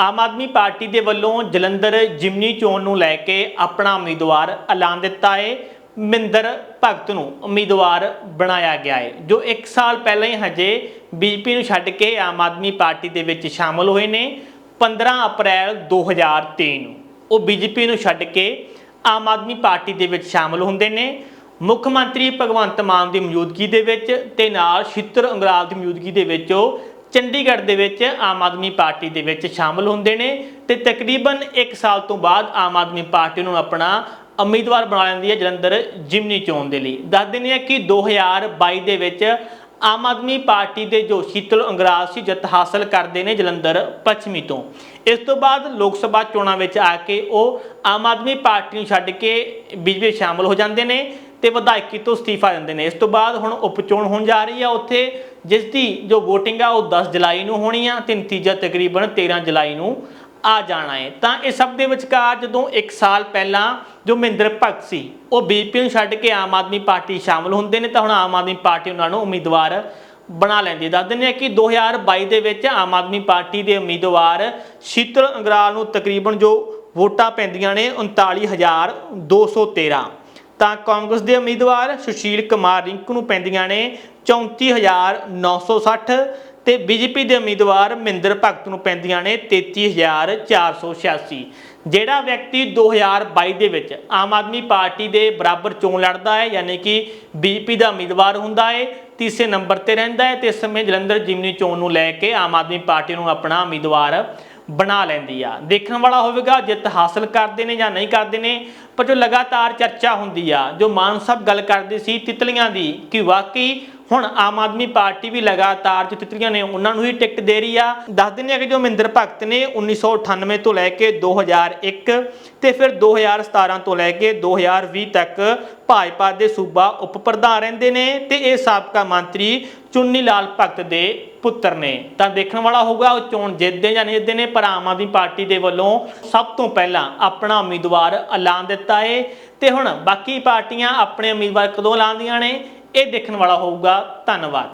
Aam Aadmi party ਦੇ ਵੱਲੋਂ ਜਲੰਧਰ ਜਿਮਨੀ ਚੋਣ ਨੂੰ ਲੈ ਕੇ ਆਪਣਾ ਉਮੀਦਵਾਰ ਐਲਾਨ ਦਿੱਤਾ ਹੈ ਮਿੰਦਰ ਭਗਤ ਨੂੰ ਉਮੀਦਵਾਰ ਬਣਾਇਆ ਗਿਆ ਹੈ ਜੋ 1 ਸਾਲ ਪਹਿਲਾਂ ਹੀ ਹਜੇ ਬੀਜਪੀ ਨੂੰ ਛੱਡ ਕੇ ਆਮ ਆਦਮੀ ਪਾਰਟੀ ਦੇ ਵਿੱਚ ਸ਼ਾਮਲ ਹੋਏ ਨੇ 15 ਅਪ੍ਰੈਲ 2023 ਨੂੰ। ਉਹ ਬੀਜੇਪੀ ਨੂੰ ਛੱਡ ਕੇ ਆਮ ਆਦਮੀ ਪਾਰਟੀ ਦੇ ਵਿੱਚ ਸ਼ਾਮਲ ਹੁੰਦੇ ਨੇ। ਮੁੱਖ ਮੰਤਰੀ ਭਗਵੰਤ ਮਾਨ ਦੀ ਮੌਜੂਦਗੀ ਦੇ ਵਿੱਚ ਤੇ ਨਾਲ ਸ਼ਿੱਤਰ ਅੰਗਰਾਲ ਦੀ ਮੌਜੂਦਗੀ ਦੇ ਵਿੱਚ ਉਹ ਚੰਡੀਗੜ੍ਹ ਦੇ ਵਿੱਚ ਆਮ ਆਦਮੀ ਪਾਰਟੀ ਦੇ ਵਿੱਚ ਸ਼ਾਮਲ ਹੁੰਦੇ ਨੇ ਤੇ ਤਕਰੀਬਨ 1 ਸਾਲ ਤੋਂ ਬਾਅਦ ਆਮ ਆਦਮੀ ਪਾਰਟੀ ਨੂੰ ਆਪਣਾ ਉਮੀਦਵਾਰ ਬਣਾ ਲੈਂਦੀ ਹੈ ਜਲੰਧਰ ਜਿਮਨੀ ਚੋਣ ਦੇ ਲਈ। ਦੱਸ ਦਿੰਦੇ ਆ ਕਿ 2022 ਦੇ ਵਿੱਚ ਆਮ ਆਦਮੀ ਪਾਰਟੀ ਦੇ ਜੋ ਸ਼ੀਤਲ ਅੰਗਰਾਜ ਸੀ ਜਿੱਤ ਹਾਸਲ ਕਰਦੇ ਨੇ ਜਲੰਧਰ ਪੱਛਮੀ ਤੋਂ। ਇਸ ਤੋਂ ਬਾਅਦ ਲੋਕ ਸਭਾ ਚੋਣਾਂ ਵਿੱਚ ਆ ਕੇ ਉਹ ਆਮ ਆਦਮੀ ਪਾਰਟੀ ਨੂੰ ਛੱਡ ਕੇ ਬੀਜੇਪੀ ਸ਼ਾਮਲ ਹੋ ਜਾਂਦੇ ਨੇ ਤੇ ਵਿਧਾਇਕੀ ਤੋਂ ਅਸਤੀਫਾ ਦਿੰਦੇ ਨੇ। ਇਸ ਤੋਂ ਬਾਅਦ ਹੁਣ ਉਪਚੋਣ ਹੋਣ ਜਾ ਰਹੀ ਹੈ। ਉੱਥੇ ਜਿਸ ਦੀ ਜੋ VOTING ਆ ਉਹ 10 ਜੁਲਾਈ ਨੂੰ ਹੋਣੀ ਆ ਤੇ ਨਤੀਜਾ ਤਕਰੀਬਨ 13 ਜੁਲਾਈ ਨੂੰ ਆ ਜਾਣਾ ਹੈ ਤਾਂ ਇਹ ਸਭ ਦੇ ਵਿਚਕਾਰ ਜਦੋਂ 1 ਸਾਲ ਪਹਿਲਾਂ ਜੋ ਮਹਿੰਦਰ ਭਗਤ ਸੀ, ਉਹ ਬੀਪੀ ਨੂੰ ਛੱਡ ਕੇ ਆਮ ਆਦਮੀ ਪਾਰਟੀ ਸ਼ਾਮਲ ਹੁੰਦੇ ਨੇ, ਤਾਂ ਹੁਣ ਆਮ ਆਦਮੀ ਪਾਰਟੀ ਉਹਨਾਂ ਨੂੰ ਉਮੀਦਵਾਰ ਬਣਾ ਲੈਂਦੀ ਦੱਸ ਦਿੰਦੇ ਆ ਕਿ 2022 ਦੇ ਵਿੱਚ ਆਮ ਆਦਮੀ ਪਾਰਟੀ ਦੇ ਉਮੀਦਵਾਰ ਸ਼ੀਤਲ ਅੰਗਰਾਲ ਨੂੰ ਤਕਰੀਬਨ ਜੋ ਵੋਟਾਂ ਪੈਂਦੀਆਂ ਨੇ 39213 ਤਾਂ ਕਾਂਗਰਸ ਦੇ ਉਮੀਦਵਾਰ ਸੁਸ਼ੀਲ ਕੁਮਾਰ ਰਿੰਕੂ ਨੂੰ ਪੈਂਦੀਆਂ ਨੇ 34960 ਤੇ ਬੀਜੇਪੀ ਦੇ ਉਮੀਦਵਾਰ ਮਹਿੰਦਰ ਭਗਤ ਨੂੰ ਪੈਂਦੀਆਂ ਨੇ 33486 ਜਿਹੜਾ ਵਿਅਕਤੀ 2022 ਦੇ ਵਿੱਚ ਆਮ ਆਦਮੀ ਪਾਰਟੀ ਦੇ ਬਰਾਬਰ ਚੋਣ ਲੜਦਾ ਹੈ, ਯਾਨੀ ਕਿ ਬੀਜੇਪੀ ਦਾ ਉਮੀਦਵਾਰ ਹੁੰਦਾ ਹੈ, ਤੀਸਰੇ ਨੰਬਰ ਤੇ ਰਹਿੰਦਾ ਹੈ ਤੇ ਇਸ ਸਮੇਂ ਜਲੰਧਰ ਜਿਮਨੀ ਚੋਣ ਨੂੰ ਲੈ ਕੇ ਆਮ ਆਦਮੀ ਪਾਰਟੀ ਨੂੰ ਆਪਣਾ ਉਮੀਦਵਾਰ ਬਣਾ ਲੈਂਦੀ ਆ। ਦੇਖਣ ਵਾਲਾ ਹੋਵੇਗਾ ਜਿੱਤ ਹਾਸਲ ਕਰਦੇ ਨੇ ਜਾਂ ਨਹੀਂ ਕਰਦੇ ਨੇ, ਪਰ ਜੋ ਲਗਾਤਾਰ ਚਰਚਾ ਹੁੰਦੀ ਆ, ਜੋ ਮਾਨ ਸਾਹਿਬ ਗੱਲ ਕਰਦੇ ਸੀ ਤਿਤਲੀਆਂ ਦੀ, ਕਿ ਵਾਕਈ ਹੁਣ ਆਮ ਆਦਮੀ ਪਾਰਟੀ ਵੀ ਲਗਾਤਾਰ ਜੋ ਤਿਤਲੀਆਂ ਨੇ, ਉਹਨਾਂ ਨੂੰ ਹੀ ਟਿਕਟ ਦੇ ਰਹੀ ਆ। ਦੱਸ ਦਿੰਦੇ ਆ ਕਿ ਜੋ ਮਹਿੰਦਰ ਭਗਤ ਨੇ 1998 ਤੋਂ ਲੈ ਕੇ 2001 ਤੇ ਫਿਰ 2017 ਤੋਂ ਲੈ ਕੇ 2020 ਤੱਕ ਭਾਜਪਾ ਦੇ ਸੂਬਾ ਉਪ ਪ੍ਰਧਾਨ ਰਹਿੰਦੇ ਨੇ ਤੇ ਇਹ ਸਾਬਕਾ ਮੰਤਰੀ ਚੁੰਨੀ ਲਾਲ ਭਗਤ ਦੇ ਪੁੱਤਰ ਨੇ। ਤਾਂ ਦੇਖਣ ਵਾਲਾ ਹੋਊਗਾ ਉਹ ਚੋਣ ਜਿੱਤਦੇ ਜਾਂ ਨਹੀਂ ਜਿੱਤਦੇ ਨੇ, ਪਰ ਆਮ ਆਦਮੀ ਪਾਰਟੀ ਦੇ ਵੱਲੋਂ ਸਭ ਤੋਂ ਪਹਿਲਾਂ ਆਪਣਾ ਉਮੀਦਵਾਰ ਐਲਾਨ ਦਿੱਤਾ ਏ। ਤੇ ਹੁਣ ਬਾਕੀ ਪਾਰਟੀਆਂ ਆਪਣੇ ਉਮੀਦਵਾਰ ਕਦੋਂ ਐਲਾਨਦੀਆਂ ਨੇ? ਇਹ ਦੇਖਣ ਵਾਲਾ ਹੋਊਗਾ। ਧੰਨਵਾਦ।